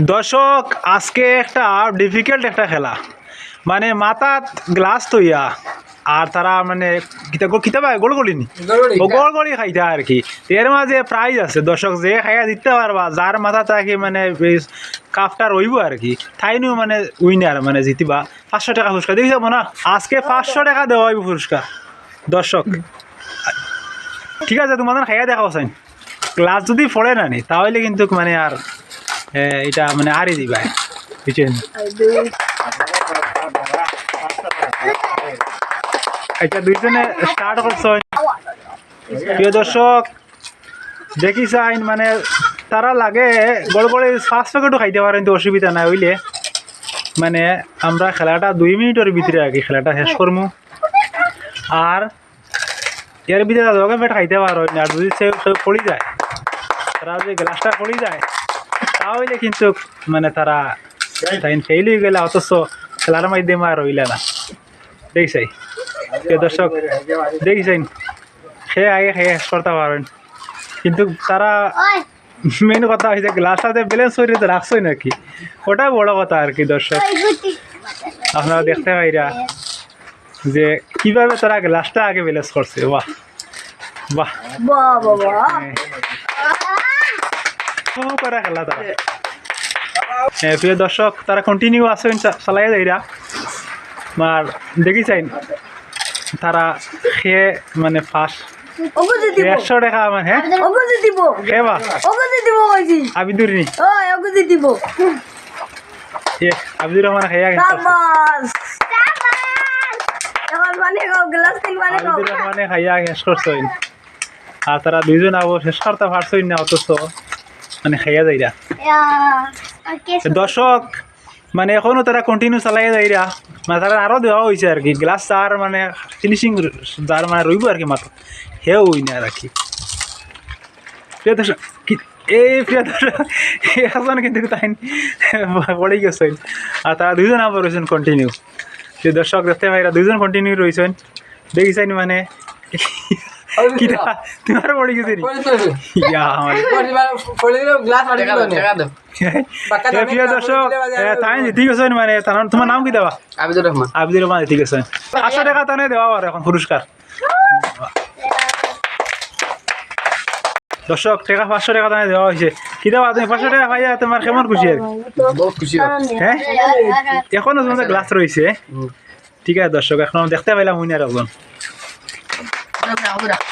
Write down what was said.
দর্শক আজকে একটা ডিফিকাল্ট একটা খেলা। মানে মাথাত গ্লাস তৈয়া আর তারা মানে কিতা গোল গলিনি গোল গলি খাইতে আর কি। এর মাঝে প্রাইজ আছে দর্শক যে খাইয়া দিতে পারবা যার মাথা থাকি মানে কাপটা রইব আর কি। তাইনু মানে উইনার মানে জিতিবা। পাঁচশো টাকা পুরস্কার দেখি যাব না আজকে পাঁচশো টাকা দেওয়া হইব পুরস্কার। দর্শক ঠিক আছে তোমাদের খাইয়া দেখা চাই ক্লাস যদি পড়ে না নি তাহলে কিন্তু মানে আর এটা মানে আরই দিবা বুঝছেন? আচ্ছা দুইজনে স্টার্ট করছ প্রিয় দর্শক, দেখি চাইন মানে তারা লাগে গড় গড়ে ফার্স্ট প্যাকেটও খাইতে পারেন, তো অসুবিধা নাই হইলে মানে আমরা খেলাটা দুই মিনিটের ভিতরে আর কি খেলাটা শেষ করব। আর এর ভিতরে পেট খাইতে পারো আর যদি সে পড়ি যায়, তারা যদি গ্লাসটা পড়ি যায় তাহলে কিন্তু মানে তারা তাই ফেল হয়ে গেলে অথচ খেলার মাধ্যমে আর রইলে না প্রিয় দর্শক দেখছেন সে আগে খেয়ে করতে পারেন কিন্তু তারা মেন কথা হয়েছে গ্লাসটাতে ব্যালেন্স করে তো রাখছোই নাকি ওটাই বড় কথা আর কি দর্শক আপনারা দেখতে পাইরা যে কীভাবে তারা গ্লাসটা আগে ব্যালেন্স করছে বাহ বাহ হ্যাঁ। করে খেলা তারা। হ্যাঁ প্রিয় দর্শক তারা কন্টিনিউ আসেন চালাই যাইরা আর দেখি চাইন তারা খেয়ে মানে ফার্স্ট দিব। একশো টাকা হ্যাঁ দিব। কইছি। ওই রহমান খাইয়া গেছে সাবাস। এখন মানে খাও গ্লাস তিন মানে খাও আবিদুর রহমানে খাইয়া শেষ করছইন আর তারা দুইজন আবো শেষ করতে পারছইন না অথচ। মানে খাইয়া যাইরা দর্শক মানে এখনও তারা কন্টিনিউ চালাই যাইরা মানে তারা আরও দেওয়া হয়েছে আর কি গ্লাস চার মানে ফিনিশিং যার মানে রইব আর কি মাত্র হেও হই না আর কি প্রিয় দর্শক এই প্রিয় দর্শক এখন কিন্তু তাই পড়ে গেছেন। আর তারা দুইজন আবার রয়েছেন কন্টিনিউ প্রিয় দর্শক দেখতে ভাইরা দুইজন কন্টিনিউ রয়েছেন দেখিছেন মানে কিটা? পড়ে ইয়া আমার প্রিয় দর্শক তাই ঠিক আছে মানে তার- তোমার নাম কি দেওয়া আবিদুর রহমান। আবিদুর রহমান ঠিক আছে। পাঁচশো টাকা দেওয়া আর এখন পুরস্কার। দর্শক টাকা পাঁচশো টাকা তানে দেওয়া হয়েছে। কি দেওয়া তুমি? পাঁচশো টাকা পাইয়া তোমার কেমন খুশি আর কি? খুশি হ্যাঁ। এখনও তোমাদের গ্লাস রয়েছে। ঠিক আছে দর্শক এখন দেখতে পাইলাম উইনার একজন। 要不然，我着。